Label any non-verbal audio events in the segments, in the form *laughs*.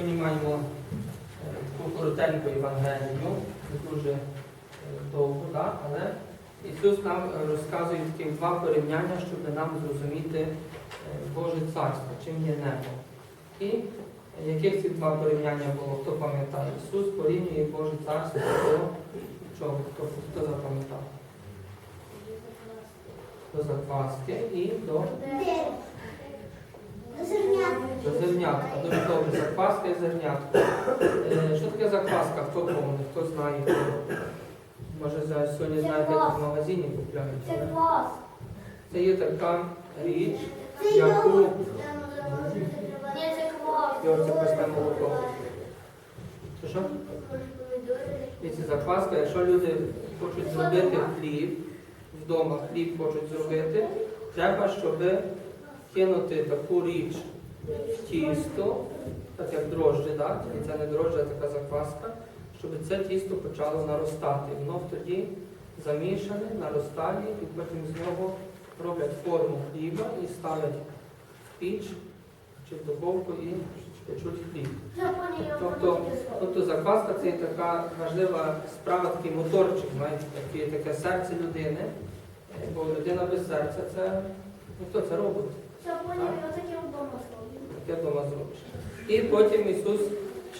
Сьогодні маємо е, таку коротеньку Євангелію, не дуже е, довго, да? але Ісус нам розказує такі два порівняння, щоб нам зрозуміти е, Боже Царство, чим є небо. І яких ці два порівняння було, хто пам'ятає? Ісус порівнює Боже Царство до чого? Хто, хто запам'ятав? До закваски і до зернятка. Дуже добре, закваска і зернятка. Е, Що таке закваска? Хто помне? Хто знає? Хто? Може за- сьогодні знаєте, як в магазині купляють. Це є така річ, яку. Це клас. Це молоко. Що що? І це закваска, якщо люди хочуть зробити хліб, вдома хліб хочуть зробити, треба, щоб кинути таку річ тісто, так як дрожжі, так? І це не дрожжі, а така закваска, щоб це тісто почало наростати. Воно тоді замішане, наростає, і потім з нього роблять форму хліба і ставлять в піч чи в духовку і печуть хліб. Тобто, тобто закваска це така важлива справа, такий моторчик, знаєте, таке, серце людини. Е, Бо людина без серця це ну хто це робить? Все, поняв, таке вдома Таке вдома зробиш. І потім Ісус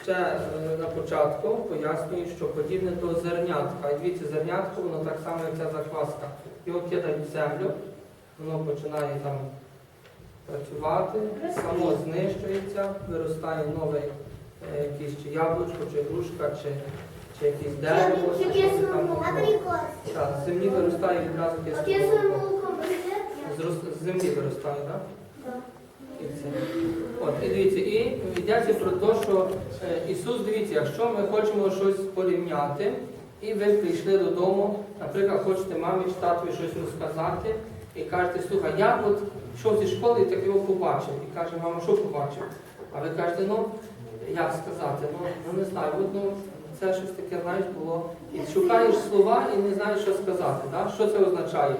ще е, на початку пояснює, що подібне до зернятка. І дивіться, зернятко, воно так само, як ця закваска. Його кидають в землю, воно починає там працювати, само знищується, виростає нове е, чи яблучко, чи грушка, чи, чи якесь дерево. чи щось там. Так, з землі виростає відразу? З З землі виростає, так? Так. І це. От, і дивіться, і йдеться про те, що е, Ісус, дивіться, якщо ми хочемо щось порівняти, і ви прийшли додому, наприклад, хочете мамі чи татові щось розказати, і кажете, слухай, я от йшов зі школи і так його побачив. І каже, мама, що побачив? А ви кажете, ну, як сказати, ну, ну не знаю, от, ну, це щось таке, знаєш, було. І шукаєш слова і не знаєш, що сказати. Да? Що це означає?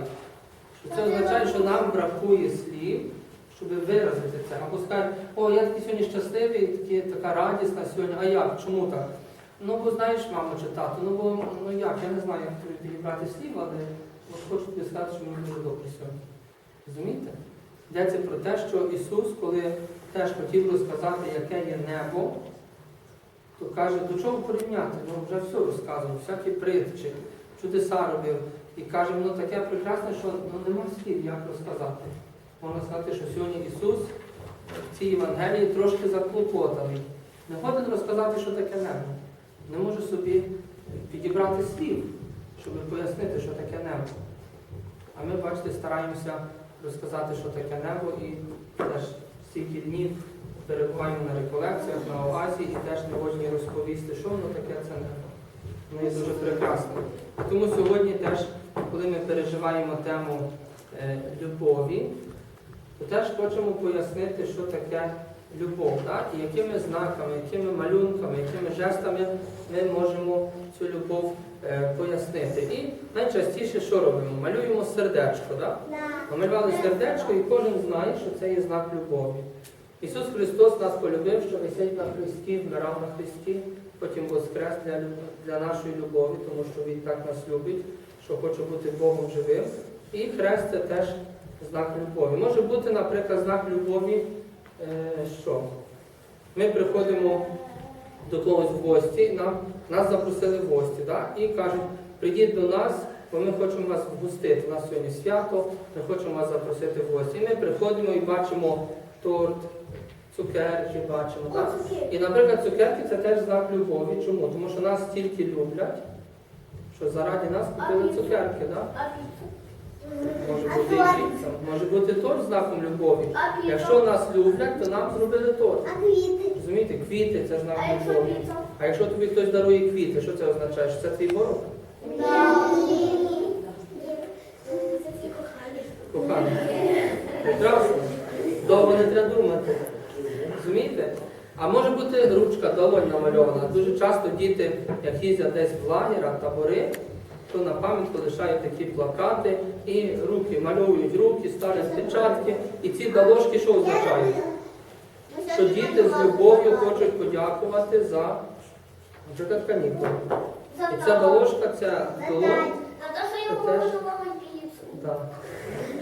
Що це означає, що нам бракує слів, щоб виразити це. Або скажуть, о, я такий сьогодні щасливий, такі, така радісна сьогодні. А як? Чому так? Ну, бо знаєш, мамо чи тато, ну бо ну як, я не знаю, як тобі підібрати слів, але от хочу тобі сказати, що мені дуже добре сьогодні. Розумієте? Йдеться про те, що Ісус, коли теж хотів розказати, яке є небо, то каже, до чого порівняти? Ну вже все розказував, всякі притчі, чудеса робив. І каже, воно таке прекрасне, що ну, нема слів, як розказати. Можна сказати, що сьогодні Ісус в цій Євангелії трошки заклопотаний. Не годен розказати, що таке небо. Не може собі підібрати слів, щоб пояснити, що таке небо. А ми, бачите, стараємося розказати, що таке небо, і теж стільки днів перебуваємо на реколекціях, на оазі, і теж не можемо розповісти, що воно таке це небо. Воно є дуже прекрасне. Тому сьогодні теж, коли ми переживаємо тему е, любові, то теж хочемо пояснити, що таке любов, так? і якими знаками, якими малюнками, якими жестами ми можемо цю любов е, пояснити. І найчастіше що робимо? Малюємо сердечко. Так? Намалювали сердечко, і кожен знає, що це є знак любові. Ісус Христос нас полюбив, що висить на Христі, вмирав на Христі, потім воскрес для, для нашої любові, тому що Він так нас любить, що хоче бути Богом живим. І хрест це теж знак любові. Може бути, наприклад, знак любові, е, що? Ми приходимо до когось в гості, нам, нас запросили в гості, да? і кажуть, прийдіть до нас, бо ми хочемо вас вгостити. У нас сьогодні свято, ми хочемо вас запросити в гості. І ми приходимо і бачимо торт, цукерки бачимо. Так? І, наприклад, цукерки це теж знак любові. Чому? Тому що нас стільки люблять, що заради нас купили цукерки. Да? Може бути і піца. Може бути торт знаком любові. Якщо нас люблять, то нам зробили торт. А квіти? Розумієте, квіти це знак А якщо любові. А якщо тобі хтось дарує квіти, що це означає? Що це твій ворог? Це ці кохані. Коханий. Прекрасно. Довго не треба думати. Розумієте? А може бути ручка долонь намальована. Дуже часто діти, як їздять десь в лагерах, табори, то на пам'ятку лишають такі плакати і руки малюють руки, ставлять печатки. І ці дорожки що означають? що діти з любов'ю хочуть подякувати за, наприклад, канікули. І ця дорожка, ця долонь.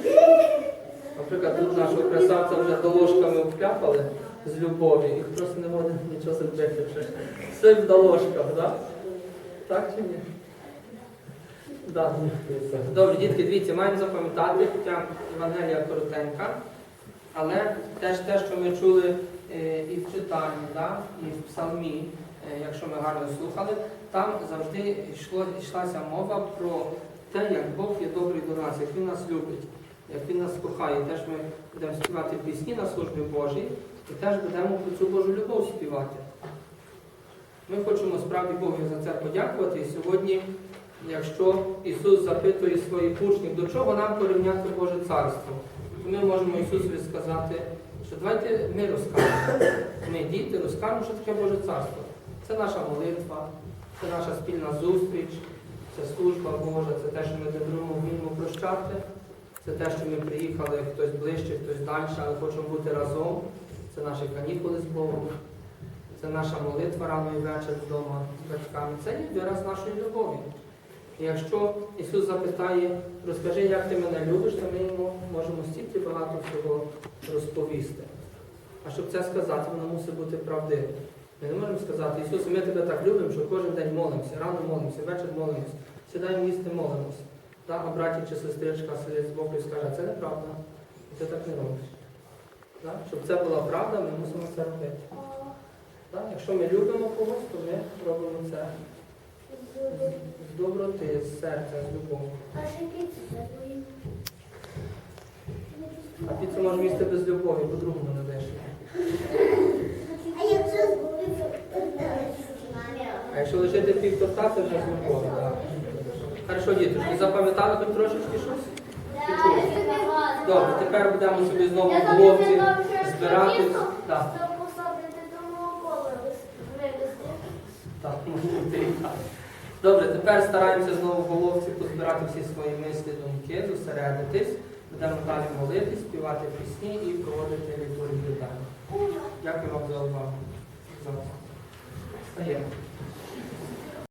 *laughs* Наприклад, тут нашого красавця вже доложками вкляпали з любов'ю, і просто не може нічого зробити вже. Все в доложках, так? Так чи ні? Добре, дітки, дивіться, маємо запам'ятати, хоча Євангелія коротенька, але теж те, що ми чули е, і в читанні, да, і в псалмі, е, якщо ми гарно слухали, там завжди йшло, йшлася мова про те, як Бог є добрий до нас, як Він нас любить, як Він нас кохає. Теж ми будемо співати пісні на службі Божій і теж будемо про цю Божу любов співати. Ми хочемо справді Богу за це подякувати. І сьогодні, якщо Ісус запитує своїх учнів, до чого нам порівняти Боже Царство, то ми можемо Ісусові сказати, що давайте ми розкажемо. Ми, діти, розкажемо, що таке Боже Царство. Це наша молитва, це наша спільна зустріч, це служба Божа, це те, що ми один другому вміємо прощати, це те, що ми приїхали хтось ближче, хтось далі, але хочемо бути разом. Це наші канікули з Богом. Це наша молитва рано і вечір вдома з батьками. Це є вираз нашої любові. Якщо Ісус запитає, розкажи, як ти мене любиш, то ми йому можемо стільки багато всього розповісти. А щоб це сказати, воно мусить бути правдивим. Ми не можемо сказати, Ісус, ми тебе так любимо, що кожен день молимося, рано молимося, вечір молимося, сідаємо їсти, молимося. Да? А браті чи сестричка сидить з боку і скаже, це неправда, і ти так не робиш. Да? Щоб це була правда, ми мусимо це робити. Так? Якщо ми любимо когось, то ми робимо це з доброти, з серця, з любові. А піцу. А їсти без любові, по-другому не даєш. А якщо збудеться? А якщо лишити пів торта, це вже з любові. Так? Хорошо, діти, ви запам'ятали хоч трошечки щось? Добре, тепер будемо собі знову в головці збиратись. Так, Щоб посадити до молоко вивезти. так, може бути і так. Добре, тепер стараємося знову в головці позбирати всі свої мислі, думки, зосередитись. Будемо далі молитись, співати пісні і проводити літургію далі. Дякую вам за увагу. За- Стаємо.